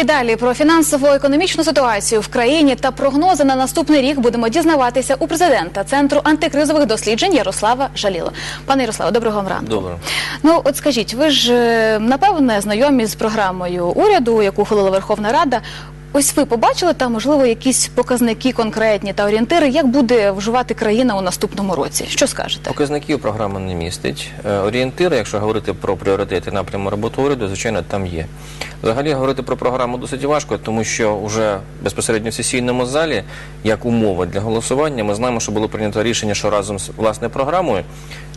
І далі про фінансово-економічну ситуацію в країні та прогнози на наступний рік будемо дізнаватися у президента центру антикризових досліджень Ярослава Жаліла. Пане Ярославе, доброго вам ранку. Доброго. Ну от скажіть, ви ж е, напевне знайомі з програмою уряду, яку ухвалила Верховна Рада. Ось ви побачили там, можливо, якісь показники конкретні та орієнтири, як буде вживати країна у наступному році? Що скажете? Показників програма не містить. Е, Орієнтири, якщо говорити про пріоритети напряму роботи уряду, звичайно, там є. Взагалі говорити про програму досить важко, тому що вже безпосередньо в сесійному залі, як умова для голосування, ми знаємо, що було прийнято рішення, що разом з власне програмою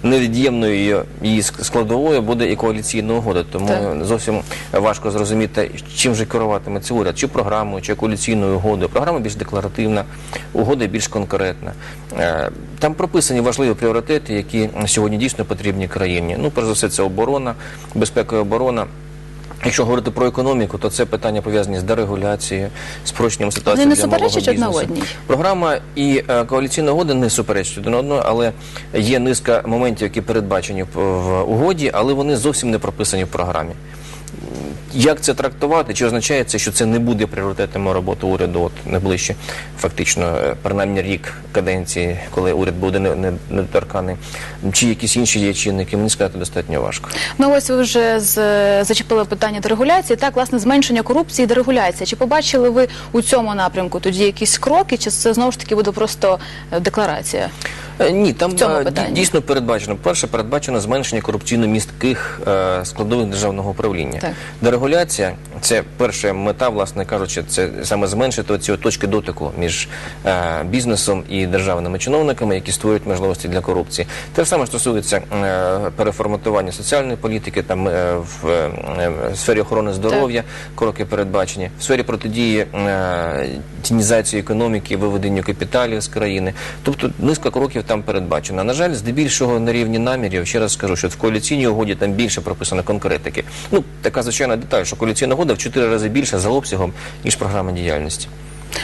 невід'ємною її- її складовою буде і коаліційна угода. Тому Так. зовсім важко зрозуміти, чим же керуватиметься уряд, чи програмою, чи коаліційною угодою. Програма більш декларативна, угода більш конкретна. Е, Там прописані важливі пріоритети, які сьогодні дійсно потрібні країні. Ну, перш за все, це оборона, безпека і оборона. Якщо говорити про економіку, то це питання пов'язані з дерегуляцією, спрощенням ситуації Вони не для малого суперечать одна бізнесу. одній? Програма і е, коаліційна угода не суперечать один одного, але є низка моментів, які передбачені в угоді, але вони зовсім не прописані в програмі. Як це трактувати? Чи означає це, що це не буде пріоритетами роботи уряду от найближче, фактично, е, принаймні рік каденції, коли уряд буде не- не- чи якісь інші є чинники, мені сказати достатньо важко. Ну ось ви вже з, зачепили питання дерегуляції. Так, власне, зменшення корупції і дерегуляція. Чи побачили ви у цьому напрямку тоді якісь кроки, чи це знову ж таки буде просто е, декларація? Е, Ні, там цьому е, питанні. дійсно передбачено. Перше, передбачено зменшення корупційно-містких е, складових державного управління. Так. Дерегуляція це перша мета, власне кажучи, це саме зменшити ці точки дотику між бізнесом і державними чиновниками, які створюють можливості для корупції. Те саме стосується переформатування соціальної політики, там в сфері охорони здоров'я кроки передбачені, в сфері протидії тінізації економіки, виведенню капіталів з країни. Тобто низка кроків там передбачена. На жаль, здебільшого на рівні намірів, ще раз скажу, що в коаліційній угоді там більше прописано конкретики. Ну, така звичайна деталь, що коаліційна угода в чотири рази більше за обсягом, ніж програма діяльності.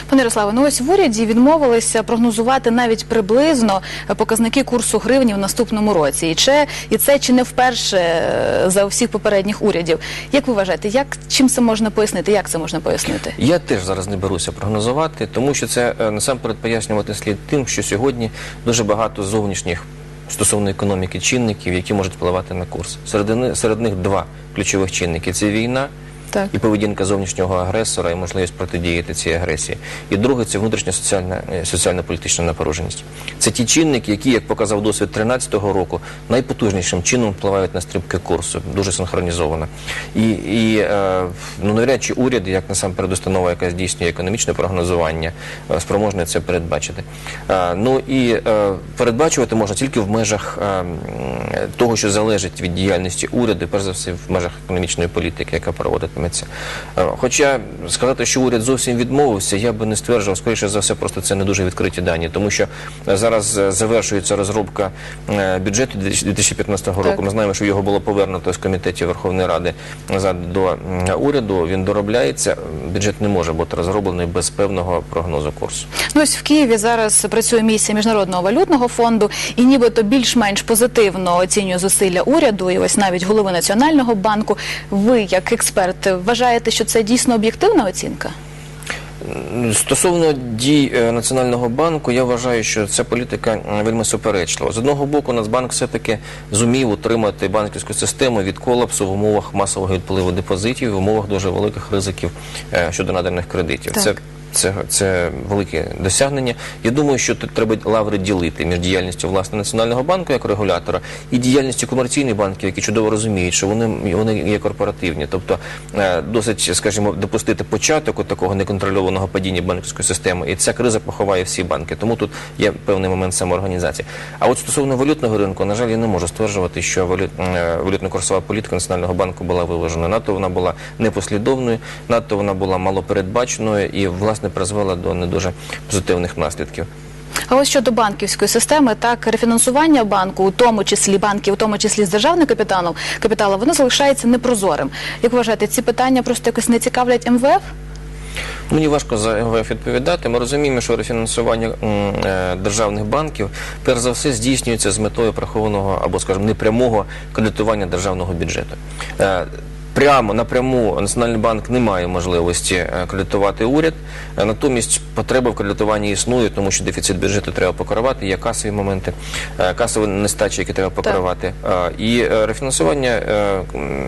Пане Ярославе, ну ось в уряді відмовилися прогнозувати навіть приблизно показники курсу гривні в наступному році. І, чи, і це чи не вперше е, за всіх попередніх урядів. Як ви вважаєте, як чим це можна пояснити? Як це можна пояснити? Я теж зараз не беруся прогнозувати, тому що це е, насамперед пояснювати слід тим, що сьогодні дуже багато зовнішніх стосовно економіки чинників, які можуть впливати на курс. Серед, серед них два ключових чинники: це війна. Так. І поведінка зовнішнього агресора і можливість протидіяти цій агресії. І друге це внутрішня соціальна е, соціально-політична напруженість. Це ті чинники, які, як показав досвід 2013 року, найпотужнішим чином впливають на стрибки курсу, дуже синхронізовано. І, і е, ну навряд чи уряд, як насамперед установа, яка здійснює економічне прогнозування, е, спроможне це передбачити. Ну і передбачувати можна тільки в межах того, що залежить від діяльності уряду, перш за все в межах економічної політики, яка проводитиметься. Е, Хоча сказати, що уряд зовсім відмовився, я би не стверджував, скоріше за все, просто це не дуже відкриті дані, тому що е, зараз е, завершується розробка бюджету 2015 року. Так. Ми знаємо, що його було повернуто з комітетів Верховної Ради назад до уряду. Він доробляється. Бюджет не може бути розроблений без певного прогнозу курсу. Ну ось в Києві зараз працює місія міжнародного валютного фонду, і нібито більш-менш позитивно оцінює зусилля уряду, і ось навіть голови національного банку. Ви, як експерт, вважаєте, що це дійсно об'єктивна оцінка? Стосовно дій е, Національного банку, я вважаю, що ця політика вельми суперечлива. З одного боку, Нацбанк все-таки зумів утримати банківську систему від колапсу в умовах масового відпливу депозитів, в умовах дуже великих ризиків е, щодо наданих кредитів. Так. Це це, це велике досягнення. Я думаю, що тут треба лаври ділити між діяльністю власне Національного банку як регулятора і діяльністю комерційних банків, які чудово розуміють, що вони, вони є корпоративні. Тобто е, досить, скажімо, допустити початок такого неконтрольованого падіння банківської системи, і ця криза поховає всі банки. Тому тут є певний момент самоорганізації. А от стосовно валютного ринку, на жаль, я не можу стверджувати, що валют, е, валютно-курсова політика Національного банку була виважена. Надто вона була непослідовною, надто вона була малопередбаченою і, власне, призвела до не дуже позитивних наслідків. А ось щодо банківської системи, так рефінансування банку, у тому числі банків, у тому числі з державним капіталом, капіталу, воно залишається непрозорим. Як вважаєте, ці питання просто якось не цікавлять МВФ? Мені важко за МВФ відповідати. Ми розуміємо, що рефінансування е, державних банків перш за все здійснюється з метою прихованого або, скажімо, непрямого кредитування державного бюджету. Прямо напряму Національний банк не має можливості е, кредитувати уряд. Е, Натомість потреба в кредитуванні існує, тому що дефіцит бюджету треба покривати, є касові моменти, е, касові нестачі, які треба покривати. Е, І е, рефінансування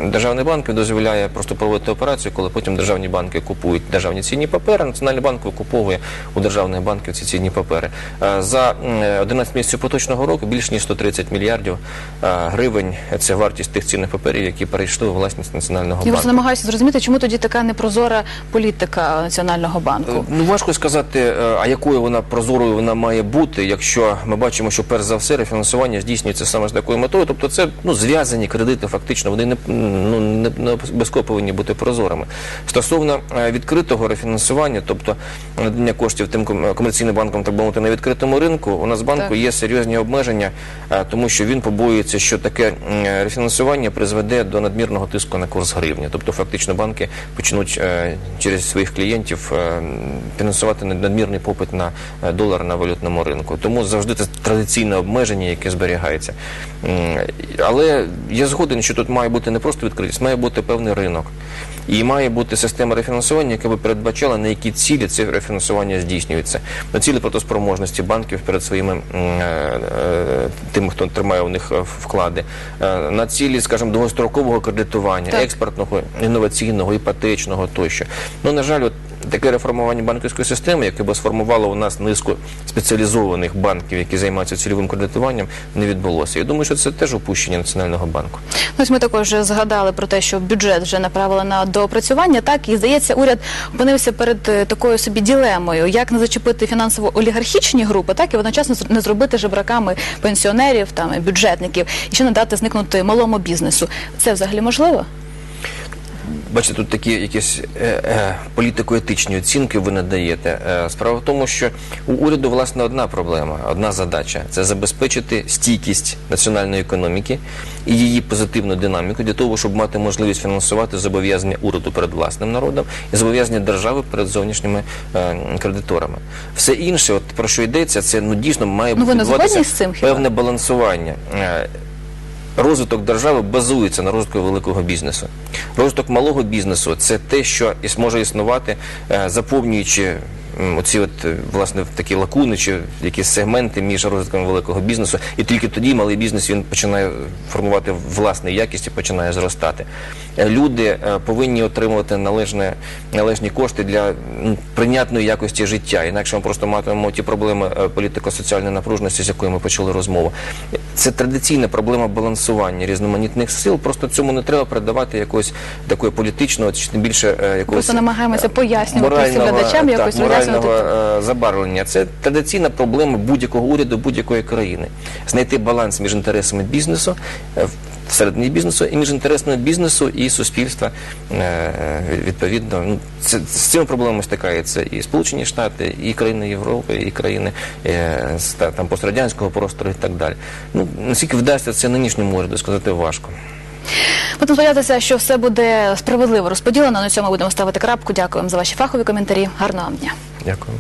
державних банків дозволяє просто проводити операцію, коли потім державні банки купують державні цінні папери. Національний банк викуповує у державних банків ці цінні папери. За м, 11 місяців поточного року більш ніж 130 мільярдів гривень це вартість тих цінних паперів, які перейшли у власність національного Я банку. просто намагаюся зрозуміти, чому тоді така непрозора політика Національного банку. Ну важко сказати, е, а якою вона прозорою вона має бути, якщо ми бачимо, що перш за все рефінансування здійснюється саме з такою метою. Тобто, це ну зв'язані кредити, фактично вони не ну не, не обов'язково повинні бути прозорими. Стосовно е, відкритого рефінансування, тобто надання коштів тим комерційним банкам, так би мовити, на відкритому ринку, у Нацбанку Так. є серйозні обмеження, е, тому що він побоюється, що таке рефінансування призведе до надмірного тиску на курс гривні. Тобто, фактично, банки почнуть е, через своїх клієнтів е, фінансувати надмірний попит на е, долар на валютному ринку. Тому завжди це традиційне обмеження, яке зберігається. Але я згоден, що тут має бути не просто відкритість, має бути певний ринок. І має бути система рефінансування, яка би передбачала, на які цілі це рефінансування здійснюється. На цілі платоспроможності банків перед своїми е, е, тими, хто тримає у них вклади, на цілі, скажімо, довгострокового кредитування, експортного, інноваційного, іпотечного тощо. Ну, на жаль, от таке реформування банківської системи, яке би сформувало у нас низку спеціалізованих банків, які займаються цільовим кредитуванням, не відбулося. Я думаю, що це теж упущення Національного банку. Ну, Ось ми також згадали про те, що бюджет вже направили на доопрацювання. Так і здається, уряд опинився перед е, такою собі ділемою, як не зачепити фінансово-олігархічні групи, так і водночас не зробити жебраками пенсіонерів, там бюджетників, і ще не дати зникнути малому бізнесу. Це взагалі можливо? Бачите, тут такі якісь е, е, політико-етичні оцінки ви надаєте. Е, справа в тому, що у уряду власне одна проблема, одна задача це забезпечити стійкість національної економіки і її позитивну динаміку для того, щоб мати можливість фінансувати зобов'язання уряду перед власним народом і зобов'язання держави перед зовнішніми е, кредиторами. Все інше, от про що йдеться, це ну дійсно має Ну, хіба? певне балансування. Розвиток держави базується на розвитку великого бізнесу. Розвиток малого бізнесу це те, що може існувати, е, заповнюючи оці от е, власне такі лакуни чи якісь сегменти між розвитком великого бізнесу, і тільки тоді малий бізнес він починає формувати власну якість і починає зростати. Е, Люди е, повинні отримувати належне, належні кошти для прийнятної якості життя. Інакше ми просто матимемо ті проблеми політико-соціальної напруженості, з якою ми почали розмову. Це традиційна проблема балансування різноманітних сил. Просто цьому не треба передавати якогось такої політичного, чи тим більше якогось Просто намагаємося пояснювати глядачам, якось морального е, забарвлення. Це традиційна проблема будь-якого уряду, будь-якої країни. Знайти баланс між інтересами бізнесу. е, Всередині бізнесу і між інтересами бізнесу і суспільства е, відповідно ну це з цими проблемами стикаються і Сполучені Штати, і країни Європи, і країни з там пострадянського простору і так далі. Ну наскільки вдасться це нинішньому уряду сказати важко. Будемо сподіватися, що все буде справедливо розподілено. На цьому будемо ставити крапку. Дякуємо за ваші фахові коментарі. Гарного вам дня. Дякую.